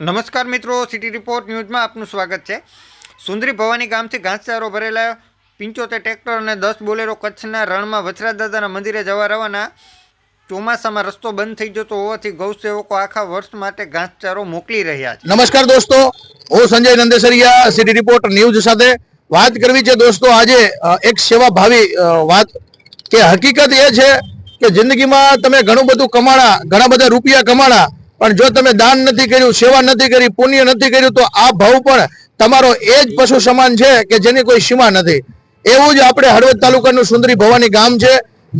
નમસ્કાર મિત્રો city report ન્યૂઝમાં આપનું સ્વાગત છે. સુંદરી ભવાની ગામથી ઘાસચારો ભરેલા પંચોતેર ટ્રેક્ટર અને દસ બોલેરો કચ્છના રણમાં વચરાદાદાના મંદિરે જવા રવાના. ચોમાસામાં રસ્તો બંધ થઈ જતો હોવાથી ગૌસેવકો આખા વર્ષ માટે ઘાસચારો મોકલી રહ્યા છે. નમસ્કાર દોસ્તો, હું Sanjay Nandesariya city report news સાથે વાત કરવી છે દોસ્તો, આજે એક સેવા ભાવી વાત કે હકીકત એ છે કે જિંદગીમાં તમે ઘણું બધું કમાણા, ઘણા બધા રૂપિયા કમાણા પણ જો તમે દાન નથી કર્યું, સેવા નથી કરી, પુણ્ય નથી કર્યું, તો આ ભાવ પણ તમારો એ જ પશુ સમાન છે કે જેની કોઈ સીમા નથી. એવું જ આપણે હળવદ તાલુકાનું સુંદરી ભવાની ગામ છે,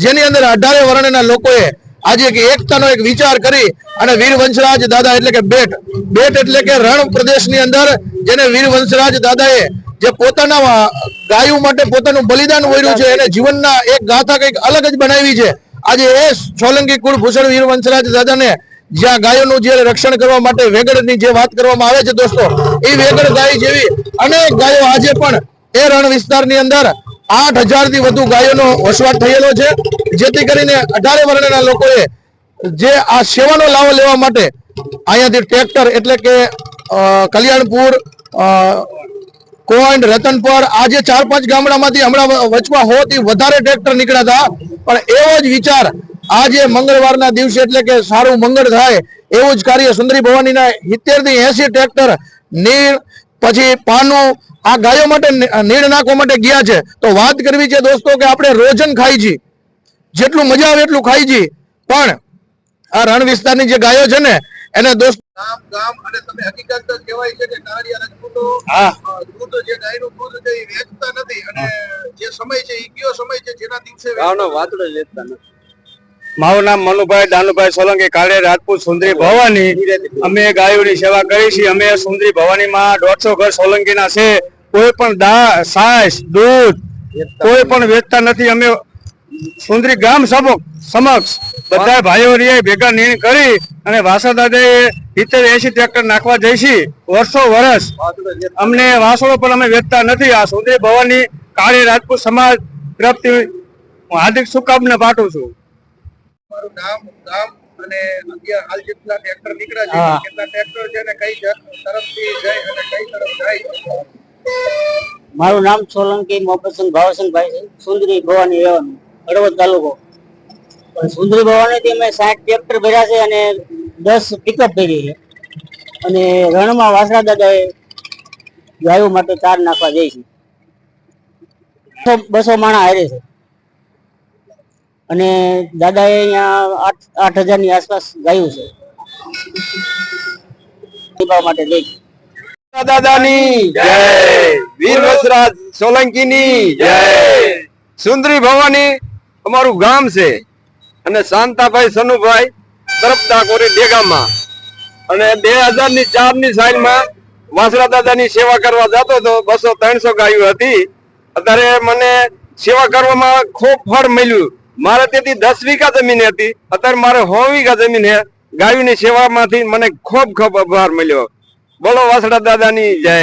જેની અંદર અઢારે વર્ણના લોકોએ આજે એક એકતાનો એક વિચાર કરી અને વીર વંશરાજ દાદા એટલે કે બેટ બેટ એટલે કે રણ પ્રદેશની અંદર જેને વીર વંશરાજ દાદાએ જે પોતાના ગાયું માટે પોતાનું બલિદાન વર્યું છે, એને જીવનના એક ગાથા કંઈક અલગ જ બનાવી છે. આજે એ સોલંકી કુળ ભૂષણ વીર વંશરાજ દાદાને જ્યાં ગાયોનું જે રક્ષણ કરવા માટે વેગડની જે વાત કરવામાં આવે છે દોસ્તો, એ વેગડ ગાય જેવી અનેક ગાયો આજે પણ એ રણ વિસ્તારની અંદર આઠ હજારથી વધુ ગાયોનો વસવાટ થયેલો છે. જેથી કરીને અઢારે વર્ણના લોકોએ જે આ સેવાનો લાવો લેવા માટે અહીંયાથી ટ્રેક્ટર એટલે કે કલ્યાણપુર કોંડ, રતનપર, આ જે ચાર પાંચ ગામડામાંથી હમણાં વચમાં હોવાથી વધારે ટ્રેક્ટર નીકળ્યા હતા. પણ એવો જ વિચાર આજે મંગળવારના દિવસે એટલે કે સારું મંગળ થાય એવું જ કાર્ય સુંદરી ભવાનીના સિત્તેરથી એસી ટ્રેક્ટર નીર પછી પાનું આ ગાયો માટે નીણ નાખવા માટે ગયા છે. તો વાત કરવી છે દોસ્તો કે આપણે રોજન ખાઈ છીએ જેટલું મજા આવે એટલું ખાઈ છીએ પણ આ રણ વિસ્તારની જે ગાયો છે ને એને દોસ્ત ગામ ગામ અને તમે હકીકત જ કહેવાય છે કે કાળિયા રાજપૂતો હા. દૂધ જે ગાયનું દૂધ છે એ વેચતા નથી અને જે સમય છે એ કયો સમય છે જેના દિવસે ગામનો વાતડો વેચતા નથી. મારું નામ મનુભાઈ દાનુભાઈ સોલંકી કાળે, રાજપૂત સુંદરી ભવાની. અમે ગાયોની સેવા કરી છે અમે સુંદરી ભવાનીમાં દોઢસો ઘર સોલંકીના છે. કોઈ પણ દા છાશ દૂધ, કોઈ પણ વેચતા નથી. અમે સુંદરી ગામ સમક્ષ બધા ભાઈઓ રે ભેગા નિર્ણય કરી અને વાસા દાદાએ સિત્તેર એસી ટ્રેક્ટર નાખવા જઈશી વર્ષો વર્ષ અમને વાસણો પણ અમે વેચતા નથી. આ સુંદરી ભવાની કાળી રાજપૂત સમાજ તરફથી હું હાર્દિક શુભકામના પાઠવું છું. તમારું નામ ગામ અને અત્યારે હાલ જેટલા ટ્રેક્ટર નીકળ્યા છે કેટલા ટ્રેક્ટર છે અને કઈ તરફથી જાય અને કઈ તરફ જાય મારું નામ સોલંકી મોહબ્બતસિંહ ભાવસિંહભાઈ છે. સુંદરી ભવાની રહેવાનું હળવદ તાલુકો. પણ સુંદરી ભવાની થી અમે સાઠ ટ્રેક્ટર ભર્યા છે અને દસ પિકઅપ ભરી છે. અને રણમાં વાસરા દાદાએ ગાયો માટે ચાર નાખવા જાય છે. બસો માણા હારે છે. અને દાદાએ અહીંયા આઠ આઠ હજારની આસપાસ ગાયું છે. માટે લઈ દાદાની જય વીર વસરાજ સોલંકીની જય. સુંદરી ભવાની અમારું ગામ છે. અને શાંતાભાઈ સનુભાઈ તરફતા કોરી ડેગામાં અને બે હજારની ચારની સાઈડમાં વાસરા દાદાની સેવા કરવા જતો હતો. બસો ત્રણસો ગાયું હતી. અત્યારે મને સેવા કરવામાં ખૂબ ફળ મળ્યું. મારે તેથી દસ વીઘા જમીન હતી. અત્યારે મારે સો વીઘા જમીન છે. ગાયોની સેવામાંથી મને ખૂબ ખૂબ આભાર મળ્યો. બોલો વાસડા દાદાની જય.